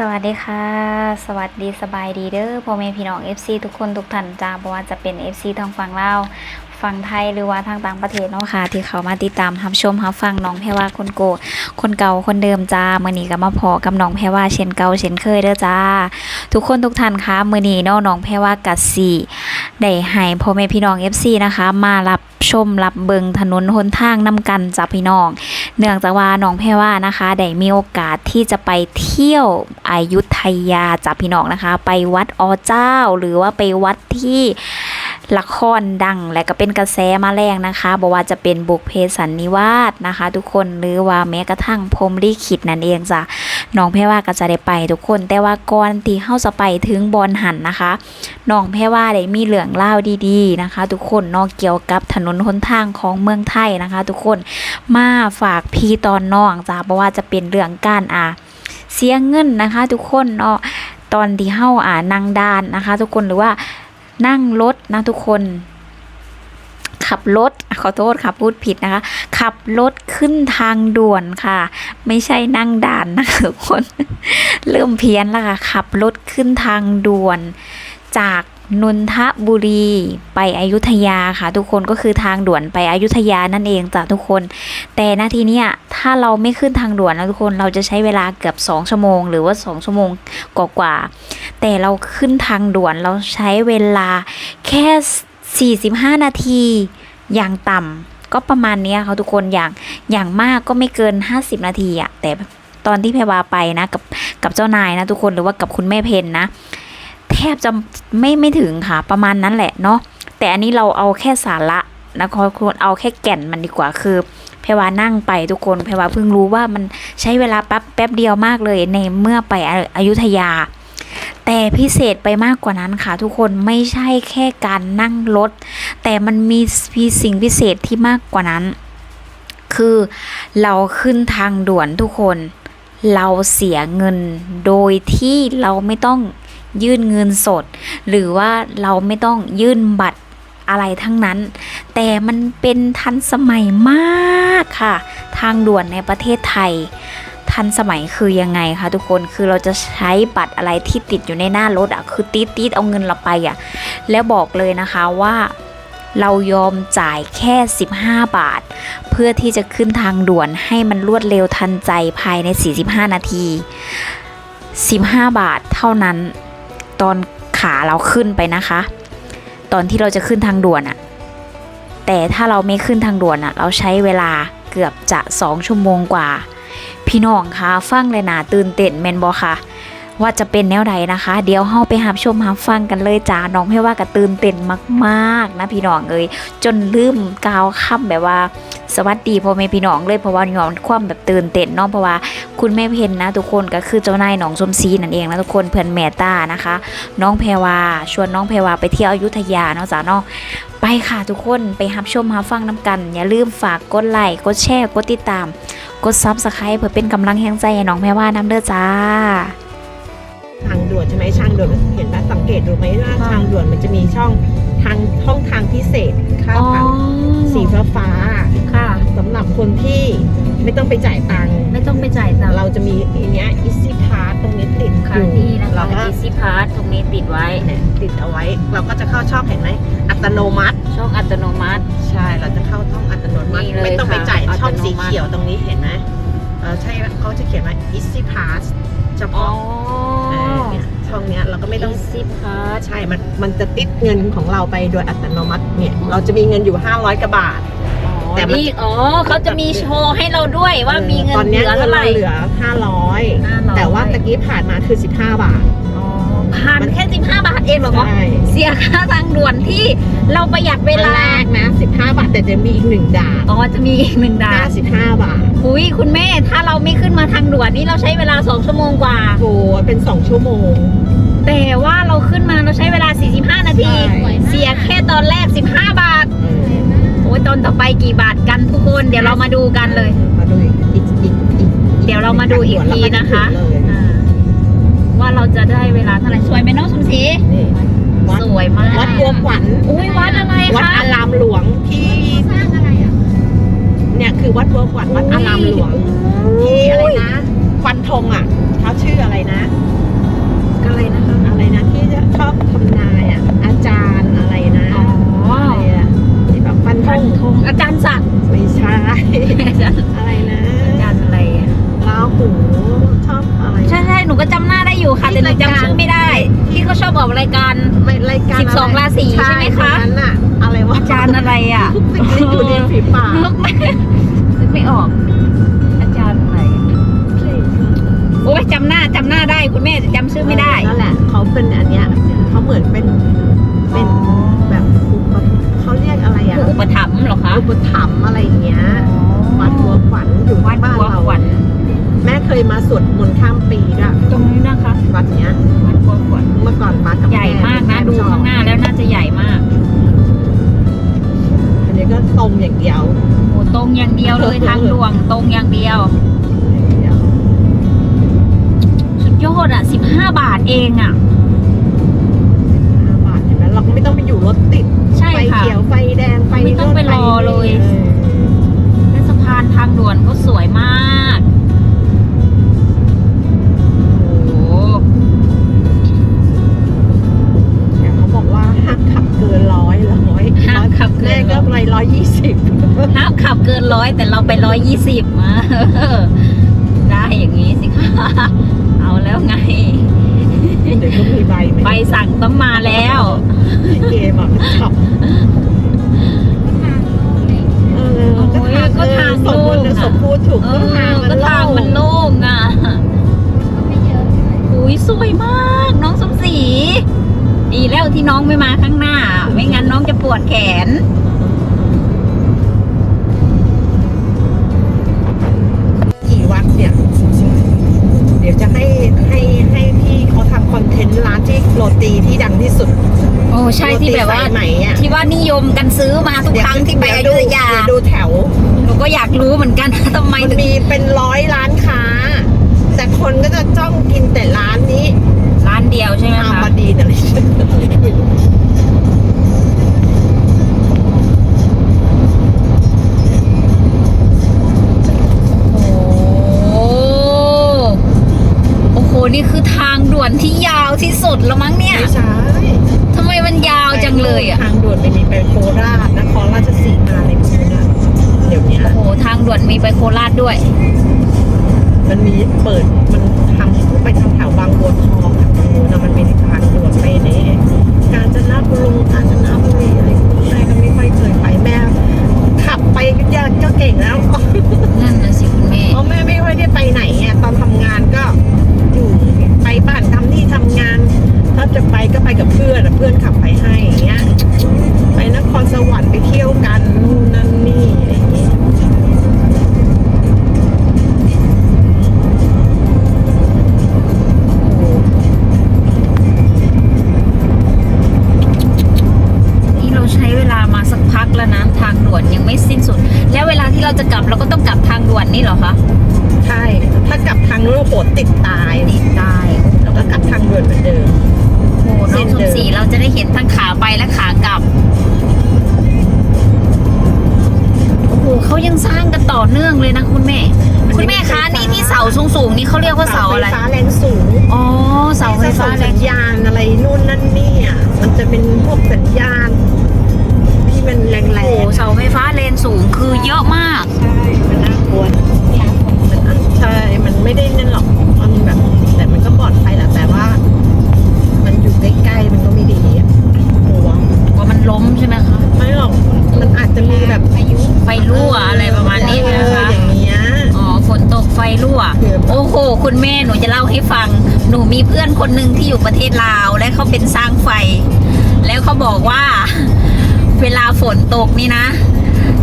สวัสดีค่ะ สวัสดีสบายดีเด้อพ่อแม่พี่น้อง FC ทุกคนทุกท่านจ้าบ่ว่าจะเป็น FC ทางฝั่งลาว ฝั่งไทยหรือว่าทางต่างประเทศเนาะค่ะ ที่เขามาติดตามรับชมรับฟังน้องแพรว่าคนโก คนเก่าคนเดิมจ้ามื้อนี้ก็มาพอกับน้องแพรว่าเช่นเก่าเช่นเคยเด้อจ้า ทุกคนทุกท่านคะมื้อนี้เนาะน้องแพรว่ากัสิได้ให้พ่อแม่พี่น้อง FC นะคะ มารับชมรับเบิงถนนหนทางนำกันจ้าพี่น้อง เนื่องจากว่าน้องแพรว่านะคะได้มีโอกาสที่จะไปเที่ยวอายุทยาจากพี่น้องนะคะ ไปวัดอเจ้าหรือว่าไปวัดที่ ละครดังและก็เป็นกระแสมาแรงนะคะบอกว่าจะเป็นบุกเพสันนิวาสนะคะ ทุกคนหรือว่าแม้กระทั่งพรมลิขิตนั่นเองจ้ะน้องแพรว่าก็จะได้ไปทุกคนแต่ว่าก่อนที่เฮาจะไปถึงบอนหันนะคะน้องแพรว่าได้มีเรื่องเล่าดีๆนะคะ ทุกคนเนอกเกี่ยวกับถนนหนทางของเมืองไทยนะคะ ทุกคนมาฝากพี่ตอนน้องจ้าเพราะว่าจะเป็นเรื่องการอ่าเสียเงินนะคะ ทุกคนเนาะตอนที่เฮาอ่านั่งดานนะคะ ทุกคนหรือว่า นั่งรถนะทุกคน ขับรถขอโทษค่ะพูดผิดนะคะ ขับรถขึ้นทางด่วนค่ะ ไม่ใช่นั่งด่านนะคะทุกคน เริ่มเพี้ยนแล้วค่ะ ขับรถขึ้นทางด่วน จาก นนทบุรีไปอยุธยาค่ะทุกคนก็คือทางด่วนไปอยุธยานั่นเองจ้ะทุกคน แต่นาทีเนี้ยถ้าเราไม่ขึ้นทางด่วนนะทุกคนเราจะใช้เวลาเกือบ2ชั่วโมง หรือว่า 2 ชั่วโมงกว่าๆแต่เราขึ้นทางด่วนเราใช้เวลาแค่ 45 นาทีอย่างต่ำก็ประมาณนี้ค่ะทุกคนอย่างอย่างมากก็ไม่เกิน 50 นาทีอะแต่ตอนที่แพรวาไปนะกับกับเจ้านายนะทุกคนหรือว่ากับคุณแม่เพนนะ บจะไม่ไม่ถึงค่ะประมาณนั้นแหละเนาะแต่อันนี้เราเอาแค่สาระนะคะคุณเอาแค่แก่นมันดีกว่าคือแพรวานั่งไปทุกคนแพรวาเพิ่งรู้ว่ามันใช้เวลาแป๊บแป๊บเดียวมากเลยในเมื่อไปออยุธยา แต่พิเศษไปมากกว่านั้นค่ะ ทุกคนไม่ใช่แค่การนั่งรถ แต่มันมีมีสิ่งพิเศษที่มากกว่านั้น คือเราขึ้นทางด่วนทุกคน เราเสียเงินโดยที่เราไม่ต้อง ยื่นเงินสด หรือว่าเราไม่ต้องยื่นบัตรอะไรทั้งนั้น แต่มันเป็นทันสมัยมากค่ะ ทางด่วนในประเทศไทย ทันสมัยคือยังไงคะทุกคนคือเราจะใช้บัตรอะไรที่ติดอยู่ในหน้ารถอะคือตีดตีดเอาเงินเราไปอะแล้วบอกเลยนะคะว่าเรายอมจ่ายแค่ 15 บาท เพื่อที่จะขึ้นทางด่วนให้มันรวดเร็วทันใจภายใน 45 นาที 15 บาทเท่านั้น ตอนขาเราขึ้นไปนะคะ ตอนที่เราจะขึ้นทางด่วนอะแต่ถ้าเราไม่ขึ้นทางด่วนอะเราใช้เวลาเกือบจะสองชั่วโมงกว่า พี่น้องคะฟังเลยนะตื่นเต้นแมนบอค่ะ ว่าจะเป็นแนวใดนะคะ เดี๋ยวเฮาไปหับชมหับฟังกันเลยจ้าน้องให้ว่ากับตื่นเต้นมากๆนะพี่น้องเอ้ยจนลืมกล่าวคำแบบว่าสวัสดีพ่อแม่พี่น้องเลยเพราะว่าย้อนความแบบตื่นเต้นเนาะเพราะว่าคุณแม่เพนนะ ทุกคนก็คือเจ้านายหนองสมศรีนั่นเองนะทุกคนเพื่อนแม่ต้านะคะ น้องแพรวาชวนน้องแพรวาไปเที่ยวอยุธยาเนาะจ้าเนาะไปค่ะทุกคนไปรับชมรับฟังน้กัน อย่าลืมฝากกดไลค์กดแชร์กดติดตาม กดซับสไครป์เพื่อเป็นกำลังแห่งใจให้น้องแพรวาน้ำเด้อจ้า ทางด่วนใช่ไหมช่างด่วนเห็นไหมสังเกตดูไหมว่าค่ะทางด่วนมันจะมีช่องทางช่องทางพิเศษข้ามผ่านสีฟ้าฟ้าค่ะๆสำหรับคนที่ไม่ต้องไปจ่ายตังค์ไม่ต้องไปจ่ายตังค์เราจะมีอันเนี้ย easy pass ตรงนี้ติดค่ะอยู่นี่นะคะเราก็ Easy Pass ตรงนี้ติดไว้เนี่ยติดเอาไว้ เราก็จะเข้าช่องเห็นไหมอัตโนมัติ ช่องอัตโนมัติ ใช่เราจะเข้าช่องอัตโนมัตินี่เลยไม่ต้องไปค่ะจ่ายช่องอัตโนมัติสีเขียวตรงนี้เห็นไหมเออใช่เขาจะเขียนว่า easy pass เฉอ๋อพาะเออเนี่ย ช่องเนี้ยเราก็ไม่ต้อง Easy Pass ใช่มันมันจะติดเงินของเราไปโดยอัตโนมัติเนี่ยเราจะมีเงินอยู่ 500กว่าบาท แต่แต่มัน นี่อ๋อเขาจะมีโชว์ให้เราด้วยว่ามีเงิตอนนเหเนี้ลืยอเท่าไหร่เหลือ 500 500แต่ว่าตะกี้ผ่านมาคือ 15 บาท อ๋อ ผ่านแค่ 15 บาทเองเหรอคะใช่ เสียค่าทางด่วนที่เราประหยัดเวลา อันแรกนะ 15 บาท แต่จะมีอีกหนึ่งด่านอ๋อ จะมีอีกหนึ่งด่าน55 บาทอุ้ยคุณแม่ ถ้าเราไม่ขึ้นมาทางด่วนนี่เราใช้เวลา 2 ชั่วโมงกว่า โหเป็น 2 ชั่วโมง แต่ว่าเราขึ้นมาเราใช้เวลา 45 นาที ใช่ เสียแค่ตอนแรก 15 บาท โอ้ยตอนต่อไปกี่บาทกันทุกคน เดี๋ยวเรามาดูกันเลย มาดูอีกอีกอีกอีกเดี๋ยวเรามาดูอีกทีนะคะ แล้วก็ถึงเลยอ่าาเราจะได้เวลาเท่าไหร่สวยไหมน้องชมศรีสวยมากวัดบัวขวัญอุ้ยวัดอะไรวัดคะอารามหลวงที่สร้างอะไรอะเนี่ยคือวัดบัวขวัญวัดอารามหลวงที่อะไรนะควันธงอะเขาชื่ออะไรนะ อะไรนะคะอะไรนะที่ชอบทำนา รายการไม่รายการสิบสองราศีใช่ไหมคะนนั้นน่ะอะไรวะอาจารย์อะไรอะสิ่งที่อยู่ในฝีปากนึกไม่นึกไม่ออก อาจารย์อะไรโอ้ยจำหน้าจำหน้าได้คุณแม่แต่จำชื่อไม่ได้นั่นแหละเขาเป็นอันเนี้ยเขาเหมือนเป็นเป็นแบบอุปเขาเรียกอะไรอะผู้อุปถัมภ์เหรอคะอุปถัมภ์อะไรอย่างเงี้ยวัดบัวขวัญอยู่วัดที่บ้านบัวเราขวัญ แม่เคยมาสวดมนต์ข้ามปีด้วยตรงนี้นะคะวัดเนี้ยวัดบัวขวัญเมื่อก่อนมากับใหญ่มากนะแดูข้างหน้าแล้วน่าจะใหญ่มาก อันนี้ก็ตรงอย่างเดียวโอ้ตรงอย่างเดียวเลยทางด่วงตรงอย่างเดียวอย่างเดียว สุดยอดอะ15บาทเองอะห้าบาทเห็นไหมเราก็ไม่ต้องไปอยู่รถติดใช่ไฟค่ะ เขียวไฟแดงไฟไม่ต้องไปรอเลยออและสะพานทางด่วนก็สวยมาก ขับเกิแม่นก็ไปร้อยยี่สิบห้ามขับเกินร้อยแต่เราไปร้อยยี่สิบมาได้อย่างนี้สิคะเอาแล้วไง เดี๋ยวก็มีใบไหมใบสั่งต้องมาแล้ว ที่เกมอะมันขับเออโอ้ยก็ทางสมบูรณ์โล่งอะ สมบูรณ์ถูกเอก็ทางอมันก็ทางมันโล่งโล่งอะ อุ้ยสวยมากน้องสมศรีดี แล้วที่น้องไม่มาข้างหน้า ไม่งั้นน้องจะปวดแขน กี่วัดเนี่ย เดี๋ยวจะให้ให้ให้พี่เขาทำคอนเทนต์ร้านที่โรตีที่ดังที่สุด โอ้ใช่ที่แบบว่าโรตีสยไหมอะที่ว่านิยมกันซื้อมาทุกครั้งที่ไปอยุธยาเดี๋วดูแถว หนูก็อยากรู้เหมือนกัน ทำไมมันถึงมีเป็นร้อยร้านค้า แต่คนก็จะจ้องกินแต่ร้านนี้ร้าน เดียวใช่ไหมอาคะบดีนอะไรโอ้โอ้โห นี่คือทางด่วนที่ยาวที่สุดแล้วมั้งเนี่ย ไม่ใช่ทำไมมันยาวจังเลยอะ ทางด่วนไม่มีไปโคราชนครราชสีมาอะไรพวกนี้นะเดี๋ยวนี้โอ้โห ทางด่วนมีไปโคราชด้วย มันมีเปิดมันทำไปทางแถวบางบัวทอง อะนะมันมีทางด่วนไปนี่กาญจนบุรีกาญจนบุรีอะไรแม่ก็ไม่ค่อยเคยไปแม่ขับไปก็ยากก็เก่งแล้วนั่นนะสิคุณแม่เพราะแม่ไม่ค่อยได้ไปไหนอะตอนทำงานก็อยู่ไปบ้านทำนี่ทำงาน ถ้าจะไปก็ไปกับเพื่อนอะเพื่อนขับไปให้อย่างเงี้ยไปนครสวรรค์ไปเที่ยวกันนู่นนั่นนี่อะไรอย่างเงี้ยนี่ กลับเราก็ต้องกลับทางด่วนนี่เหรอคะ ใช่ ถ้ากลับทางนู้นโหดติดตายติดได้แล้วก็กลับทางด่วนเหมือนเดิมโอ้โหน้องสมศรีเราจะได้เห็นทั้งขาไปและขากลับ โอ้โหเขายังสร้างกันต่อเนื่องเลยนะคุณแม่ คุณแม่คะนี่ที่เสาสูงๆนี่เขาเรียกว่าเสาอะไรไฟฟ้าแรงสูงอ๋อ เสาไฟฟ้าแรสังญญาณอะไรนู่นนั่นนี่อะมันจะเป็นพวกสัญญาณที่ มันแรงโอ้โหเสาไฟฟ้าเลนสูงคือเยอะมากๆใช่ มันน่ากลัวมันอันใช่ มันไม่ได้นั่นหรอก มันแบบ แต่มันก็ปลอดภัยแหละแต่ว่า มันอยู่ใกล้ๆ มันก็ไม่ดีอะกลัวว่ามันล้มใช่ไหมคะ ไม่หรอก มันอาจจะมีแบบพายุไฟรั่วอะไรประมาณนี้เอนะอคะ อย่างเงี้ย อ๋อ ฝนตกไฟรั่วคือโอ้โห คุณแม่หนูจะเล่าให้ฟัง หนูมีเพื่อนคนหนึ่งที่อยู่ประเทศลาว และเขาเป็นสร้างไฟ แล้วเขาบอกว่าเวลา ฝนตกนี่นะ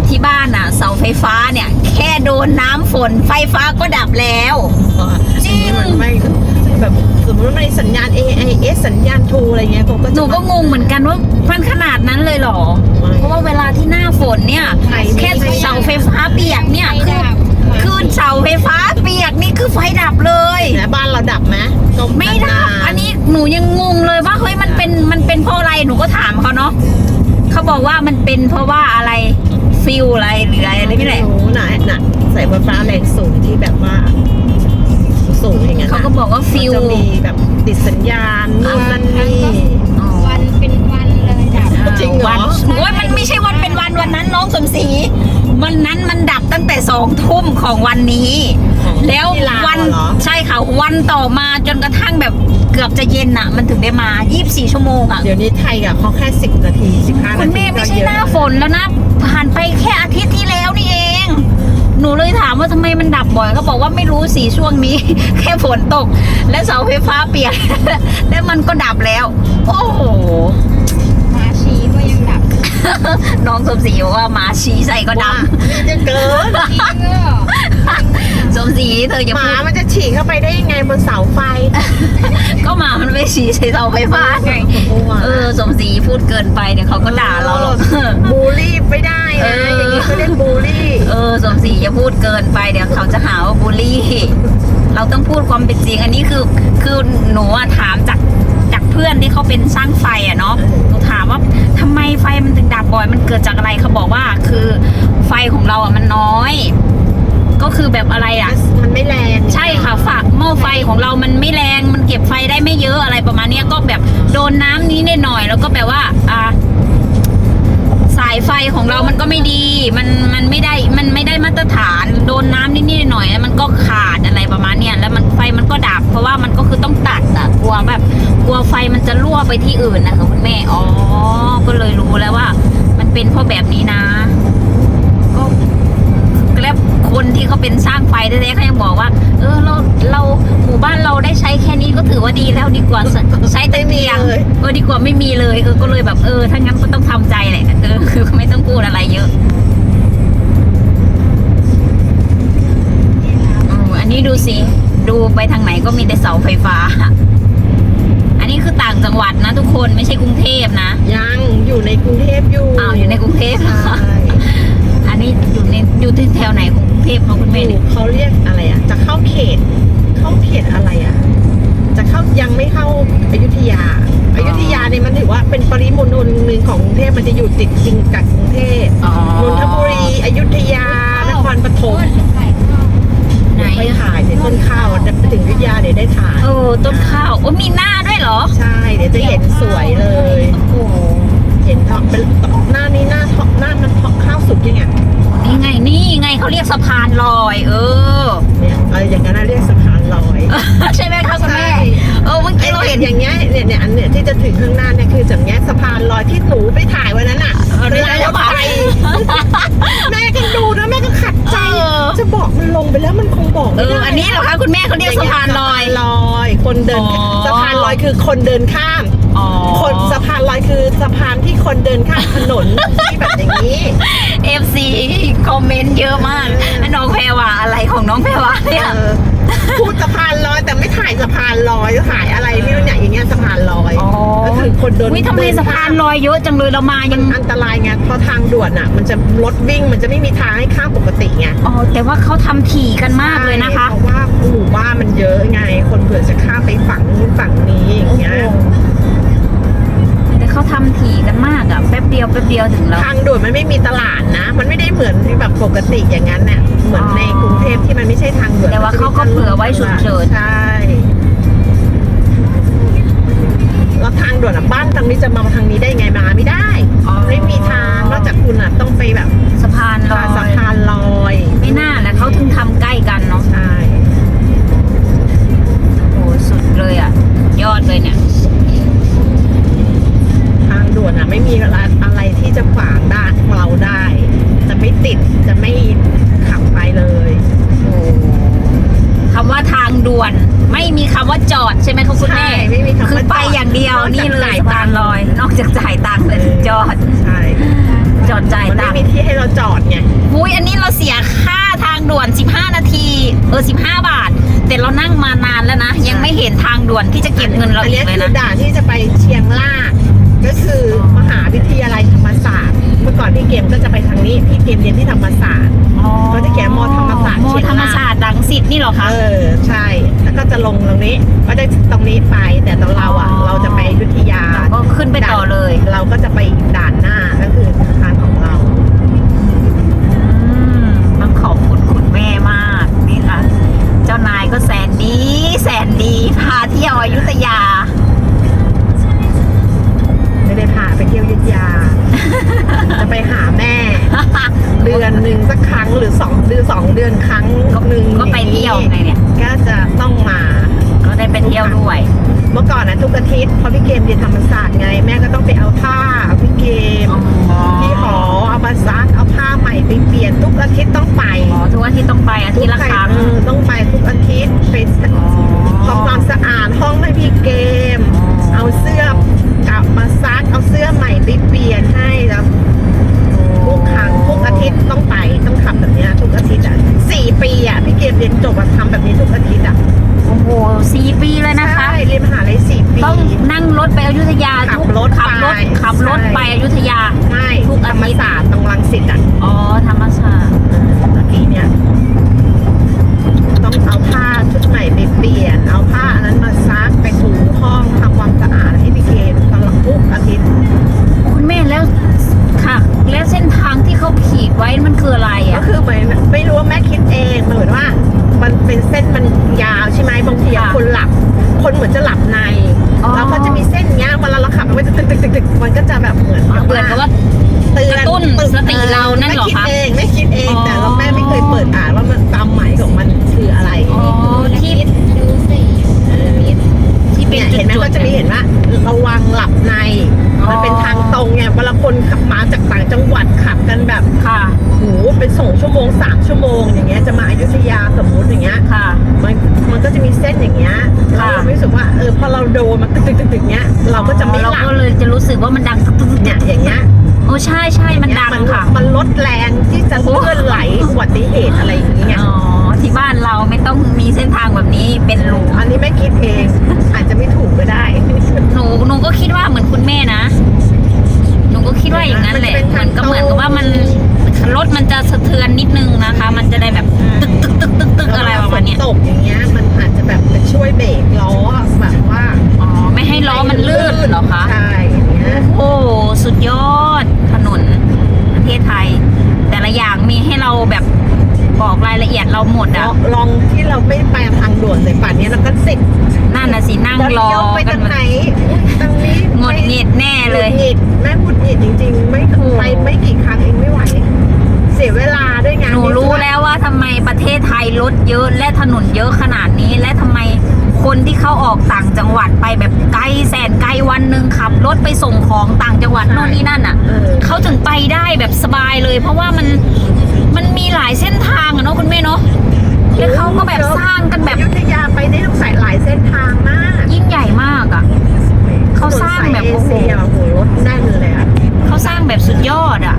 ที่บ้านอะ เสาไฟฟ้าเนี่ย แค่โดนน้ำฝนไฟฟ้าก็ดับแล้วจริงมันไม่แบบสมมติว่ามันมีสัญญาณ AIS สัญญาณ True อะไรเงี้ยผมก็หจะนูก็งงเหมือนกันว่ามันขนาดนั้นเลยเหรอไม่เพราะว่าเวลาที่หน้าฝนเนี่ยใครไม่แค่เสาไฟฟ้าเปียกเนี่ยคือคือเสาไฟฟ้าเปียกนี่คือไฟดับเลยแล้วบ้านเราดับไหมก็ไม่ดับนานๆอันนี้หนูยังงงเลยว่าเฮ้ยมันเป็นมันเป็นเพราะอะไรหนูก็ถามเขาเนาะ เขาบอกว่ามันเป็นเพราะว่าอะไรฟิลอะไรหรืออะไรนี่แหละรู้นะน่ะสายไฟฟ้าแรงสูงที่แบบว่า สูงอย่างเงี้ยเขาก็บอกว่าฟิลจะมีแบบติดสัญญาณนู่นนั่นนี่ จริงเหรอ วันโอ้ยมันไม่ใช่วันเป็นวันวันนั้นน้องสมศรีวันนั้นมันดับตั้งแต่สองทุ่มของวันนี้ แล้วที่ลาววันเหรอ ใช่ค่ะวันต่อมาจนกระทั่งแบบเกือบจะเย็นอะ มันถึงได้มา 24 ชั่วโมงอะ เดี๋ยวนี้ไทยอะเขาแค่สิบนาทีสิบห้านาทีคุณแม่ไม่ใช่หน้าฝนแล้วนะ ผ่านไปแค่อาทิตย์ที่แล้วนี่เอง หนูเลยถามว่าทำไมมันดับบ่อยเขาบอกว่าไม่รู้สีช่วงนี้ แค่ฝนตก และเสาไฟฟ้าเปลี่ยนแล้วมันก็ดับแล้ว โอ้โหมาชีก็ยังดับ น้องสมศรีบอกว่าหมาชี้ใส่ก็ดัว่าบนี่จะเกินจริงเหรอสมศรีเธออย่าหมาพูดมันจะฉีกเข้าไปได้ยังไงบนเสาไฟก็หมามันไม่ชี้ใส่เสาไฟฟ้าไงเออสมศรีพูดเกินไปเดี๋ยวเขาก็ด่าเราหรอกบูลลี่ไม่ได้เอนะออย่างนี้เขาเรียกบูลลี่ เออสมศรีอย่าพูดเกินไปเดี๋ยวเขาจะหาว่าบูลลี่ เราต้องพูดความเป็นจริง อันนี้คือคือหนูอะถามจากจากเพื่อนที่เขาเป็นช่างไฟอะเนาะหนูถามว่า ทำไมไฟมันถึงดับบ่อย มันเกิดจากอะไรเขาบอกว่าคือไฟของเราอะมันน้อย ก็คือแบบอะไรอะมันไม่แรง ใช่ค่ะฝากหม้อไฟของเรามันไม่แรง มันเก็บไฟได้ไม่เยอะอะไรประมาณเนี้ยก็แบบโดนน้ำนี้นิดหน่อยแล้วก็แบบว่าอ่าสายไฟของเรามันก็ไม่ดี มันมันไม่ได้มันไม่ได้มาตรฐาน โดนน้ำนิดๆหน่อยๆแล้วมันก็ขาดอะไรประมาณเนี้ยแล้วมันไฟมันก็ดับ เพราะว่ามันก็คือต้องตัดอะกลัวแบบกลัวไฟมันจะรั่วไปที่อื่นนะคะคุณแม่อ๋อก็เลยรู้แล้วว่า มันเป็นเพราะแบบนี้นะ คนที่เขาเป็นสร้างไฟแท้ๆเขายังบอกว่า เออเราเราหมู่บ้านเราได้ใช้แค่นี้ก็ถือว่าดีแล้วดีกว่าใช้ตะเกียงเลยเออดีกว่าไม่มีเลยเออก็เลยแบบเออถ้างั้นก็ต้องทำใจแหละเออคือไม่ต้องพูดอะไรเยอะอืมอันนี้ดูสิดูไปทางไหนก็มีแต่เสาไฟฟ้า อันนี้คือต่างจังหวัดนะทุกคนไม่ใช่กรุงเทพนะ ยังอยู่ในกรุงเทพอยู่อ้าวอยู่ในกรุงเทพใช่อันนี้อยู่ในอยู่ที่แถวไหนของกรุง เทพของคุณแม่อเนี่ยยู่เขาเรียกอะไรอะ จะเข้าเขต เข้าเขตอะไรอะ จะเข้ายังไม่เข้าอยุธยาอยุธยาเนี่ยมันถือว่าเป็นปริมณฑลหนึ่งของกรุงเทพมันจะอยู่ติดจริงกับกรุงเทพอ๋อนนทบุรีอยุธยานครปฐมไหนไปอะถ่ายในต้นข้าวเดี๋ยวไปถึงอยุธยาเดี๋ยวได้ถ่ายเออต้นข้าวโอ้มีหน้าด้วยเหรอ ใช่ เดี๋ยวจะเห็นสวยเลยโอ้โหเห็นท็อปเป็นหน้านี้หน้าท็อปหน้ามันท็อปข้าวสุกยังไง นี่ไงนี่ไงเขาเรียกสะพานลอย เออเนี่ยอะไรอย่างนั้นนะเรียกสะพานลอย ใช่ไหมคะคุณแม่เออเมื่อไอ้กี้เราเราเห็เห็นนอย่างเงี้ยเนี่ยเนี่ยอันเนี่ยที่จะถึงข้างหน้าเนี่ยคือจากเงี้ยสะพานลอยที่หนูไปถ่ายวันนั้นอะ แล้วมันคงบอกเอไม่อ ได้อันนี้เหรอคะคุณแม่เขาเรียกสะพานลอย สะพานลอย คนเดินอ๋อ สะพานลอยคือคนเดินข้าม อ๋อคนสะพานลอยคือสะพานที่คนเดินข้ามถนน ที่แบบอย่างนี้ เอฟซีคอมเมนต์เยอะมากน้องแพรว่าอะไรของน้องแพรว่าเนี่ย เออ พูดสะพานลอยแต่ไม่ถ่ายสะพานลอยถ่ายอะไรไม่รู้เนี่ยอย่างเงี้ยสะพานลอยอ๋อก็คือคนเดินวิทำไมสะพานลอยเยอะจังเลยเรามายังอันตรายไงเพราะทางด่วนอะ มันจะรถวิ่งมันจะไม่มีทางให้ข้ามปกติไงอ๋อแต่ว่าเขาทำถี่กันมากเลยนะคะเพราะว่าหมู่บ้านมันเยอะไง คนเผื่อจะข้ามไปฝั่งนู้นฝั่งนี้อย่างเงี้ยแต่เขาทำถี่กันมากอะแป๊บเดียวแป๊บเดียวถึงแล้ว ทางด่วนมันไม่มีตลาดนะ มันไม่ได้เหมือนที่แบบปกติอย่างนั้นเนี่ยเหมือนในกรุงเทพที่มันไม่ใช่ทางด่วนแต่ว่าเขาก็เผื่อไว้ฉุกเฉิน ใช่แล้วทางด่วนอะบ้านทางนี้จะมาทางนี้ได้ไงมาไม่ได้อ๋อไม่มีทางนอกจากคุณอะต้องไปแบบสะพานลอผ่านสะยพานลอยไม่น่าแหละเขาถึงทำใกล้กันเนาะใช่โอ้สุดเลยอะยอดเลยเนี่ย ทางด่วนอะไม่มีอะไรอะไรที่จะขวางได้เราได้ จะไม่ติดจะไม่ขับไปเลยโอ้คำว่าทางด่วน ไม่มีคำว่าจอดใช่ไหมคะคุณแม่ใช่ไม่มีคำว่าคือไปจอดอย่างเดียวนอกจากนี่เลยจ่ายสะตัพางนค์ลอย นอกจากจ่ายตังค์เลยจอดใช่จอดจ่ายมันตัไม่งค์มีที่ให้เราจอดไงมุ้ยอันนี้เราเสียค่าทางด่วน 15 นาทีเออ15 บาท แต่เรานั่งมานานแล้วนะ ยังไม่เห็นทางด่วนที่จะเก็บเงินเราอันอีนี้กเลยคือนะด่านที่จะไปเชียงราก ก็คือมหาวิทยาลัยธรรมศาสตร์ เมื่อก่อนพี่เกมก็จะไปทางนี้พี่เกมเรียนที่ธรรมศาสตร์เขาจะเขียนมธรรมศาสตร์มเชียงรากธรรมศาสตร์ดังสิทธิ์นี่เหรอคะเออใช่ แล้วก็จะลงตรงนี้ก็ได้ตรงนี้ไปแต่ตอนเราอะอ๋อเราจะไปอยุธยาก็ขึ้นไปต่อเลย เราก็จะไปด่านหน้าก็คือทางของเราอืมต้องขอบคุณคุณแม่มากนี่ค่ะ เจ้านายก็แสนดี แสนดีพาเที่ยวอยุธยา อยุธยา จะไปหาแม่ เดือนหนึ่งสักครั้งหรือสองเดือนสองเดือนครั้งหนึ่งก็ไปเที่ยวไงเนี่ย ก็จะต้องมา ก็ได้ไปเที่ยวด้วย เมื่อก่อนนะทุกอาทิตย์เพราะพี่เกมเรียนธรรมศาสตร์ไง แม่ก็ต้องไปเอาผ้าพี่เกมที่หอเอามาซักเอาผ้าใหม่ไปเปลี่ยนทุกอาทิตย์ต้องไปอ๋อทุกอาทิตย์ต้องไปอาทิตย์ละครั้งเออต้องไปทุกอาทิตย์ไปทำความสะอาดห้องให้พี่เกม เอาเสื้อ กลับมาซักเอาเสื้อใหม่ไปเปลี่ยนให้แล้วทุกครั้งทุกอาทิตย์ต้องไปต้องทำแบบเนี้ยทุกอาทิตย์อะสี่ปีอะพี่เกมเรียนจบอะทำแบบนี้ทุกอาทิตย์อะโอ้โหสี่ปีเลยนะคะ ใช่เรียนมหาลัยสี่ปี ต้องนั่งรถไปอยุธยาขับทุกรถขับรถไปขับรถใช่ไปอยุธยาไม่ทุกธอารทิรมตย์ศาสตร์ตรงรังสิตอะอ๋อธรรมศาสตร์เมื่อกี้เนี่ยต้องเอาผ้าชุดใหม่ไปเปลี่ยน เอาผ้าอันนั้นมาซักไปถูห้องทำความสะอาดให้พี่เกมตลอด ทุกอาทิตย์คุณแม่แล้วค่ะ แล้วเส้นทางที่เขาขีดไว้มันคืออะไรก็อะ คือเหมือนไม่รู้ว่าแม่คิดเองเหมือนว่า มันเป็นเส้นมันยาวใช่ไหมบางทีอะค่ะคนหลับ คนเหมือนจะหลับในอ๋อ แล้วก็จะมีเส้นเนี้ยเวลาเราขับมันก็จะตึกตึกตึกตึกมันก็จะแบบเหมือนกับเหมือนกับว่า เตือนกระตุ้นตึกสติเรานั่นเหรอคะไม่คิดเองไม่คิดเองอ๋อแต่เราแม่ไม่เคยเปิดอ่านว่ามันตามหมายของมันคืออะไร อ๋อที่ ดูสิเออที่ เป็นเนี่ยจุเห็นไหมดก็จะมีๆเห็นว่าระวังหลับในอ๋อมันเป็นทางตรงไงเวลาคนขับมาจากต่างจังหวัดขับกันแบบค่ะโหเป็นสองชั่วโมงสามชั่วโมง อย่างเงี้ยจะมาอยุธยาสมมุติอย่างเงี้ยค่ะ มันมันก็จะมีเส้นอย่างเงี้ยค่ะเรารู้สึกว่าเออพอเราโดนมันตึกตึกตึกตึกเงี้ยเราก็จะไม่หเราลับก็เลยจะรู้สึกว่ามันดังตึ๊กตึ๊กตึ๊กเนี่ยอย่างเงี้ยโอ้ใช่ใช่มันดังมันค่ะ มันลดแรงที่จะเลื่อนไหลอุบัติเหตุอะไรอย่างเงี้ยอ๋อที่บ้านเราไม่ต้องมีเส้นทางแบบนี้เป็นรูอันนี้ไม่คิดเอง อาจจะไม่ถูกก็ได้ หนูหนู ก็คิดว่าเหมือนคุณแม่นะ หนูก็คิดว่าอย่างนั้นแหละมันจะเป็นมันก็เหมือนกับว่ามันรถมันจะสะเทือนนิดนึงนะคะ มันจะได้แบบตึกตึกตึกตึกตึกอะไรประมาณเนี้ยฝนตกอย่างเงี้ยมันอาจจะแบบไปช่วยเบรกล้อแบบว่าอ๋อไม่ให้ล้อมันลื่นเหรอคะใช่อย่างเงี้ยโอ้โหสุดยอดถนนประเทศไทย แต่ละอย่างมีให้เราแบบ บอกรายละเอียดเราหมดลอะองลองที่เราไม่ไปทางด่วนเลยป่านนี้เราก็สิทธิ์นั่นน่ะสินั่งรอเลี้ยวไปกัทานงหมดไหนอุ๊ยทางนี้หงดหงิดแน่เลย หงุดหงิดแม่หงุดหงิดจริง ๆ ไม่โอ้ไปไม่กี่ครั้งเองไม่ไหว เสียเวลาด้วยไงหนูรู้แล้วว่าทำไมประเทศไทยรถเยอะและถนนเยอะขนาดนี้ และทำไมคนที่เขาออกต่างจังหวัดไปแบบไกลแสนไกลวันหนึ่งขับรถไปส่งของต่างจังหวัดโน่นนี่นั่นอะ เออ เขาถึงไปได้แบบสบายเลย เพราะว่ามัน มันมีหลายเส้นทางอะเนาะคุณแม่เนาะแล้วเขาก็แบบสร้างกันแบบอยุธยาไปได้ต้องใส่หลายเส้นทางมาก ยิ่งใหญ่มากอะเขาสร้างแบบถนนสยเอโอ้โหเชียโอ้โหรถแน่นเลยอะเขาสร้างแบบสุดยอดอะ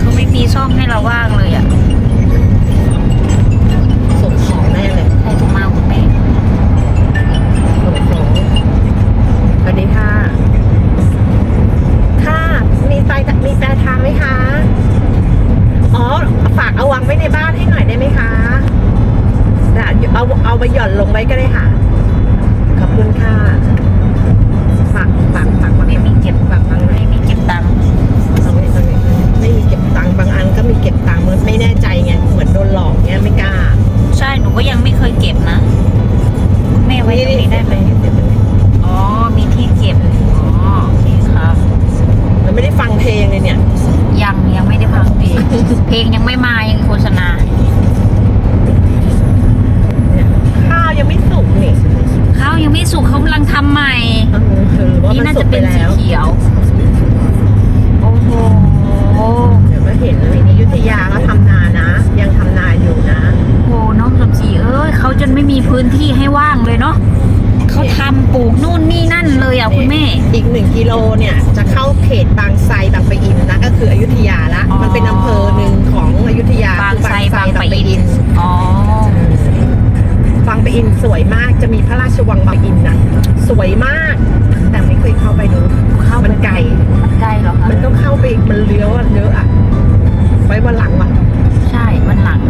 เขาไม่มีซ่อมให้เราว่างเลยอะ มีปมีปลทางไหมคะ อ๋อ ฝากเอาวางไว้ในบ้านให้หน่อยได้ไหมคะเอาเอาไปหย่อนลงไว้ก็ได้ค่ะ ขอบคุณค่ะ สวยมากจะมีพระราชวังบางปะอินน่ะ สวยมาก แต่ไม่เคยเข้าไปดูเข้าไปมันไกลมันใกล้เหรอคะมันต้องเข้าไปอีกมันเลี้ยวอะเยอะอะไว้วันหลังว่ะใช่วันหลัง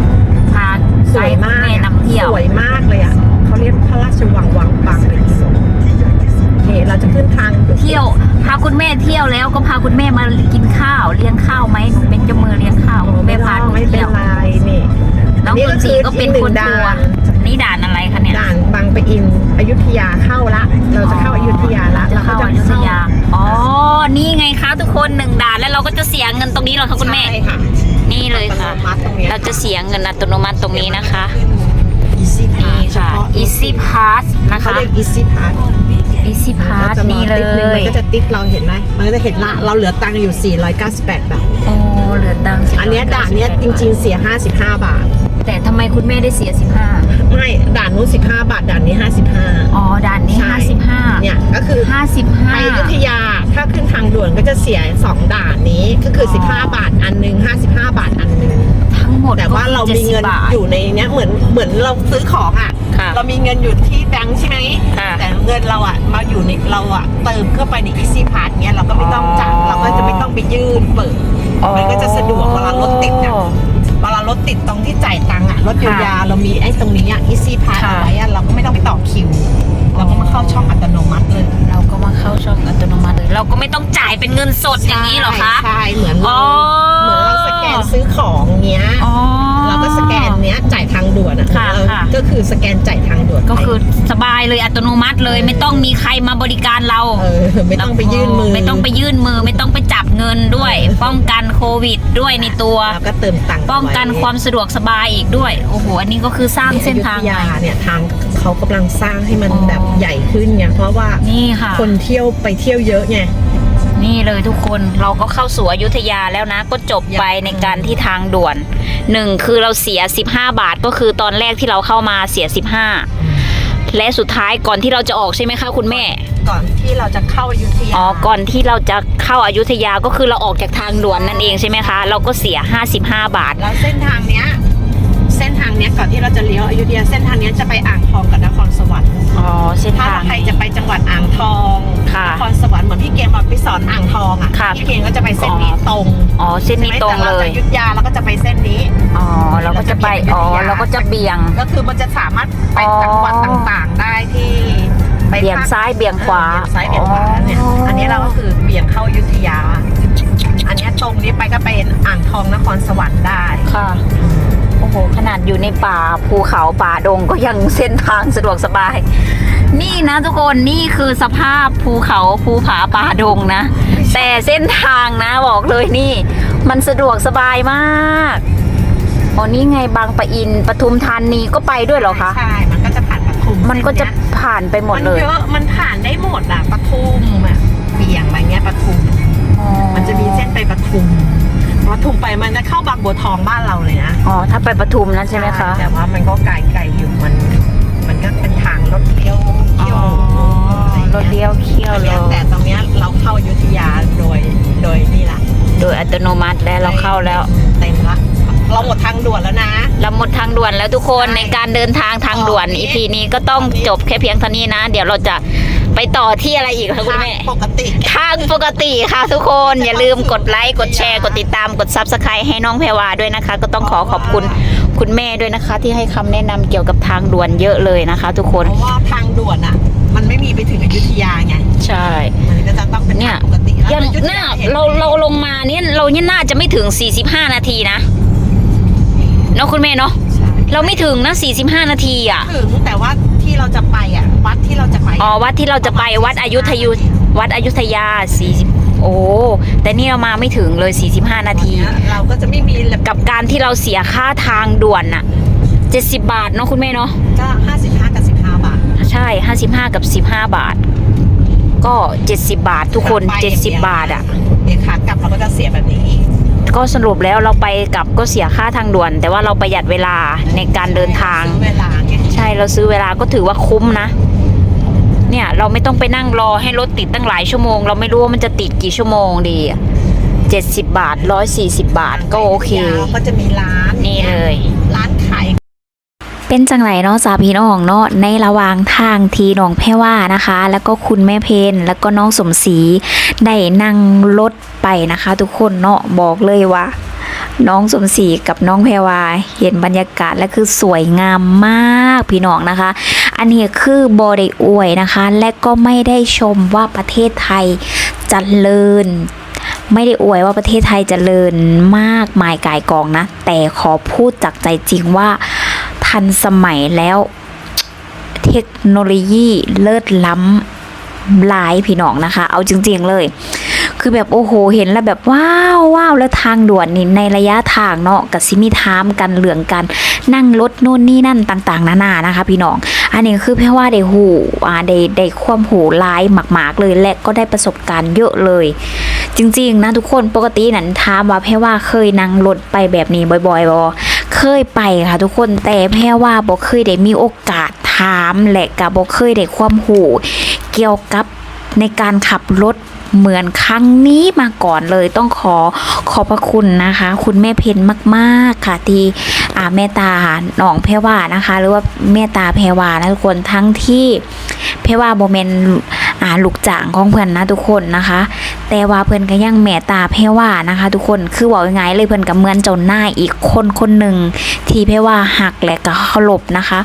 พาสวยมากแม่อะนำเที่ยวสวยมากเลยอะเขาเรียกพระราชวังวังบางปะอินโอเคเราจะขึ้นทางเที่ยว พาคุณแม่เที่ยวแล้วก็พาคุณแม่มากินข้าวเลี้ยงข้าวไหมหนูเป็นเจ้ามือเลี้ยงข้าวคุณแม่ไม่พาพาหนูไม่เป็นเที่ยวไรนี่น้องนี่สก็มศคืรีอก็เป็นอีกหนึ่คงนทัวร์ด่า นนี่ด่านอะไรคะเนี่ย ด่านบางปะอินอินอยุธยาเข้าละ เราจะเข้าอยุธยาละจะเราก็เข้าจะอยุธยา อ๋อ นี่ไงคะทุกคนหนึ่งด่านแล้วเราก็จะเสียเงินตรงนี้เหรอคะคุณแม่ ใช่ค่ะ นี่เลยค่ะ อัตโนมัติตรงนี้ยเราจะเสียเงินอัตโนมัติตรงนี้นะคะ อีซี่พานี่ค่ะ Easy Pass นะเขาคะ เรียกอีซี่พา Easy Pass นี่เลมันยก็จะติ๊กเราเห็นไหม มันก็จะเห็นละ เราเหลือตังค์อยู่ 498 บาท โอ้เหลือตังค์อันเนี้ยด่านเนี้ยจริงๆ เสีย 55 บาทๆ แต่ทำไมคุณแม่ได้เสียไม่ด่านนู้น15 บาทด่านนี้55 15อ๋อด่านนี้ ใช่ 55 เนี่ยก็คือไปอยุธ55 ยาถ้าขึ้นทางด่วนก็จะเสีย 2 ด่านนี้ก็คือ อ๋อ 15 บาทอันหนึง 55 บาทอันหนึง ทั้งหมดแต่ว่าเรามีเงินก็คือ70บาทอยู่ในเนี้ยเหมือนเหมือนเราซื้อของอะ ค่ะเรามีเงินอยู่ที่แบงค์ใช่ไหมค่ะ แต่เงินเราอะมาอยู่ในเราอะเติมเข้าไปใน Easy Pass เนี้ยเราก็ไม่ต้องจ่ายอ๋อเราก็จะไม่ต้องไปยื่นเปิด มันก็จะสะดวกเวลารถติดเนี่ย เวลารถติดตรงที่จ่ายตังค์อะรถยาวๆเรามีไอ้ตรงนี้อะ Easy Pass ค่ะเอาไว้อะเราก็ไม่ต้องไปต่อคิว เราก็มาเข้าช่องอัตโนมัติเลย เราก็มาเข้าช่องอัตโนมัติเลย เราก็ไม่ต้องจ่ายเป็นเงินสดอย่างนี้เหรอคะ ใช่ เหมือนอ๋เราอเหมือนเราสแกนซื้อของเนี้ย อ๋อ เราก็สแกนเนี้ยจ่ายทางด่วนอะค่ะเราค่ะ ก็คือสแกนจ่ายทางด่วนก็คือสบายเลยอัตโนมัติเลยไม่ต้องมีใครมาบริการเราเออไม่ต้องไปยื่นมือไม่ต้องไปยื่นมือ ไม่ต้องไปจับเงินด้วย ป้องกันโควิดด้วยในตัว แล้วก็เติมตังค์ป้องกันความสะดวกสบายอีกด้วย โอ้โห อันนี้ก็คือสร้างเส้นทางอยุธใหยาม่ เนี่ยทางเขากำลังสร้างให้มันอ๋อ แบบใหญ่ขึ้นไงเพราะว่านี่ค่ะ คนเที่ยวไปเที่ยวเยอะไง นี่เลยทุกคนเราก็เข้าสู่อยุธยาแล้วนะ ก็จบไปในการที่ทางด่วนหนึ่งคือเราเสีย 15 บาทก็คือตอนแรกที่เราเข้ามาเสีย 15 และสุดท้ายก่อนที่เราจะออกใช่ไหมคะคุณแม่ ก่อนที่เราจะเข้าอยุธยาอ๋อก่อนที่เราจะเข้าอายุทยาก็คือเราออกจากทางด่วนนั่นเองใช่ไหมคะ เราก็เสีย 55 บาท แล้วเส้นทางเนี้ยเส้นทางเนี้ยก่อนที่เราจะเลี้ยวอยุธยาเส้นทางเนี้ยจะไปอ่างทองกับนครสวรรค์ สอนอ่างทองอะค่ะพี่เกมก็จะไปเส้นนี้อ๋อตรงอ๋อเส้นนี้ตรงแต่เลเรายจะอยุธยาเราก็จะไปเส้นนี้อ๋อเราก็จะไปอ๋อเราก็จะเบี่ยง ก็คือมันจะสามารถไปอ๋อจังหวัดต่างๆได้ที่ไปเบี่ยงภคซ้ายเบี่ยงขวาเออเบี่ยงซ้ายเบี่ยงขวาเนี่ยอ๋ออัอันนี้เราก็คือเบี่ยงเข้าอยุธยา อันเนี้ยตรงนี้ไปก็เป็นอ่างทองนครสวรรค์ได้ค่ะ โอ้โห ขนาดอยู่ในป่าภูเขาป่าดงก็ยังเส้นทางสะดวกสบาย นี่นะทุกคนนี่คือสภาพภูเขาภูผาป่าดงนะ แต่เส้นทางนะบอกเลยนี่ มันสะดวกสบายมากอ๋อนี่ไงบางปะอินปทุมธานีก็ไปด้วยเหรอคะ ใช่ มันก็จะผ่านปทุมมันก็จะผ่านไปหมดเลย มันเยอะ มันผ่านได้หมดอะปทุมอะเบี่ยงอะไรเงี้ยปทุมมัน ทุมไปมันจะเข้าบางบัวทองบ้านเราเลยนะอ๋อ ถ้าไปปทุมนั้นใช่ไหมคะ แต่ว่ามันก็ไกลไกลๆอยู่มัน มันก็เป็นทางรถเลี้ยวเที่ยวอ๋อรถเลี้ยวเขี้ยวเลแต่ยแต่ตรงเนี้ยเราเข้าอยุธยาโดยโดยนี่ละโดยอัตโนมัติแล้วเราเข้าแล้ว เต็มละเราหมดทางด่วนแล้วนะ เราหมดทางด่วนแล้วทุกคนใช่ในการเดินทางทางด่วน ตอนนี้ EP นี้ก็ต้องจบแค่เพียงเท่านี้นะ เดี๋ยวเราจะ ไปต่อที่อะไรอีกคะคุณแม่ปกติทางปกติค่ะทุกคนอย่าลืมกดไลค์กดแชร์กดติดตามกด Subscribe ให้น้องแพรวาด้วยนะคะ ก็ต้องขอขอบคุณคุณแม่ด้วยนะคะ ที่ให้คำแนะนำเกี่ยวกับทางด่วนเยอะเลยนะคะ ทุกคนเพราะว่าทางด่วนอะ มันไม่มีไปถึงอยุธยาไงใช่มันก็จะต้องเป็นเนี่ยทางปกติแล้วยังอยุธน่ายห็นเราเราลงมาเนี่ยเราเนี่ยน่าจะไม่ถึง 45 นาทีนะเนาะคุณแม่เนาะใช่เราไม่ถึงนะ 45 นาทีอะถึงแต่ว่า ที่เราจะไปอะวัดที่เราจะไปอ๋อวัดที่เราจะไปวัดอยุธยุวัดอยุธยา40โอ้แต่นี่เรามาไม่ถึงเลย 45 นาทีเนี้ยเราก็จะไม่มีแบบกับการที่เราเสียค่าทางด่วนน่ะ 70 บาทเนาะคุณแม่เนาะก็55 กับ 15 บาท ใช่ 55 กับ 15 บาท ก็ 70 บาททุกคนไปอย่างเดียว70 บาทอะเดี๋ยวขากลับเราก็จะเสียแบบนี้ก็สรุปแล้วเราไปกลับก็เสียค่าทางด่วน แต่ว่าเราประหยัดเวลาในการเดินทาง ช่เราซื้อเวลาก็ถือว่าคุ้มนะ เนี่ยเราไม่ต้องไปนั่งรอให้รถติดตั้งหลายชั่วโมง เราไม่รู้ว่ามันจะติดกี่ชั่วโมงดีเจ็ดสิบบาทร้อยสี่สิบบาทก็โอเคเราก็จะมีร้านนี่เลย ร้านขายเป็นจังไรเนาะสาพี่น้องเนาะในระหว่างทางทีน้องแพรว่านะคะ แล้วก็คุณแม่เพนแล้วก็น้องสมศรีได้นั่งรถไปนะคะ ทุกคนเนาะบอกเลยว่า น้องสมศรีกับน้องแพรวาเห็นบรรยากาศและคือสวยงามมากพี่น้องนะคะ อันนี้คือบอได้อวยนะคะ และก็ไม่ได้ชมว่าประเทศไทยเจริญไม่ได้อวยว่าประเทศไทยเจริญมากมายกายกองนะ แต่ขอพูดจากใจจริงว่าทันสมัยแล้วเทเทคโนโลยีเลิศล้ำหลายพี่น้องนะคะ เอาจริง ๆเลย คือแบบโอ้โหเห็นแล้วแบบว้าวว้าวแล้วทางด่วนนี่ในระยะทางเนาะกับซิมีทามกันเหลืองกัน นั่งรถโน่นนี่นั่นต่างๆนานานะคะ พี่น้อง อันนี้คือแพ่ว่าได้หูอ่าได้ได้ความหูหลายหมากๆเลยและก็ได้ประสบการณ์เยอะเลย จริงๆนะทุกคนปกตินั้นถามว่าแพ่ว่าเคยนั่งรถไปแบบนี้บ่อยๆบ่เคยไปค่ะทุกคนแต่แพ่ว่าบ่เคยได้มีโอกาสถามและก็บ่เคยได้ความหูเกี่ยวกับในการขับรถ เหมือนครั้งนี้มาก่อนเลยต้องขอขอบพระคุณนะคะ คุณแม่เพนมากๆค่ะที่อ่าเมตตาหนองแพรว่านะคะ หรือว่าเมตตาแพรว่านะทุกคนทั้งที่แพรว่าโมเมน อ่าลูกจ่างของเพื่อนนะทุกคนนะคะ แต่ว่าเพื่อนก็ยังเมตตาแพรว่านะคะ ทุกคนคือบอกยังไงเลยเพื่อนกับเมือนเจ้าหน้าอีกคนคนหนึ่งที่แพรว่าหักและก็เคารพนะคะ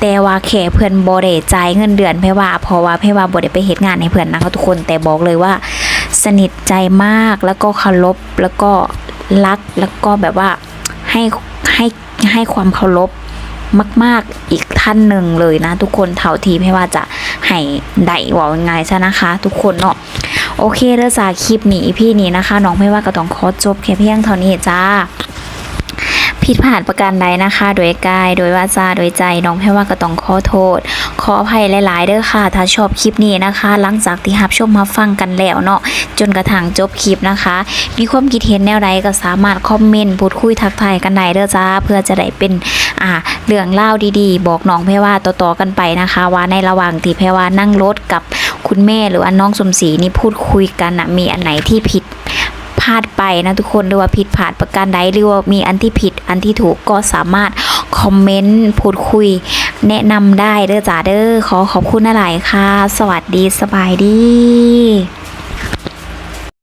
แต่ว่าแค่เพื่อนบ่ได้จ่ายเงินเดือนแพรว่าเพราะว่าแพรว่าบ่ได้ไปเฮ็ดงานให้เพื่อนนะคะทุกคนแต่บอกเลยว่า สนิทใจมากแล้วก็เคารพแล้วก็รักแล้วก็แบบว่าให้ให้ให้ความเคารพ มาก ๆ อีกท่านหนึ่งเลยนะ ทุกคนเท่าทีไม่ว่าจะให้ได้ว่ายังไงซะนะคะ ทุกคนเนาะโอเคเด้อจ้าคลิปนี้พี่นี้นะคะ น้องไม่ว่าก็ต้องขอจบแค่เพียงเท่านี้จ้าผิดพลาดประการใดนะคะ โดยกาย โดยวาจา โดยใจ น้องแพ่ว่าก็ต้องขอโทษ ขออภัยหลาย ๆ เด้อค่ะ ถ้าชอบคลิปนี้นะคะ หลังจากที่รับชมมาฟังกันแล้วเนาะจนกระทั่งจบคลิปนะคะ มีความคิดเห็นแนวใดก็สามารถคอมเมนต์พูดคุยทักทายกันได้เด้อจ้าเพื่อจะได้เป็นอ่าเรื่องเล่าดีๆ บอกน้องแพ่ว่าต่อ ๆ กันไปนะคะ ว่าในระหว่างที่แพ่ว่านั่งรถกับคุณแม่หรือว่าน้องสมศรีนี่พูดคุยกันนะมีอันไหนที่ผิดพลาดไปนะทุกคนหรือว่าผิดพลาดประการใดหรือว่ามีอันที่ผิดอันที่ถูกก็สามารถคอมเมนต์พูดคุย แนะนำได้เด้อจ้าเด้อขอขอบคุณหลายๆค่ะ สวัสดีสบายดี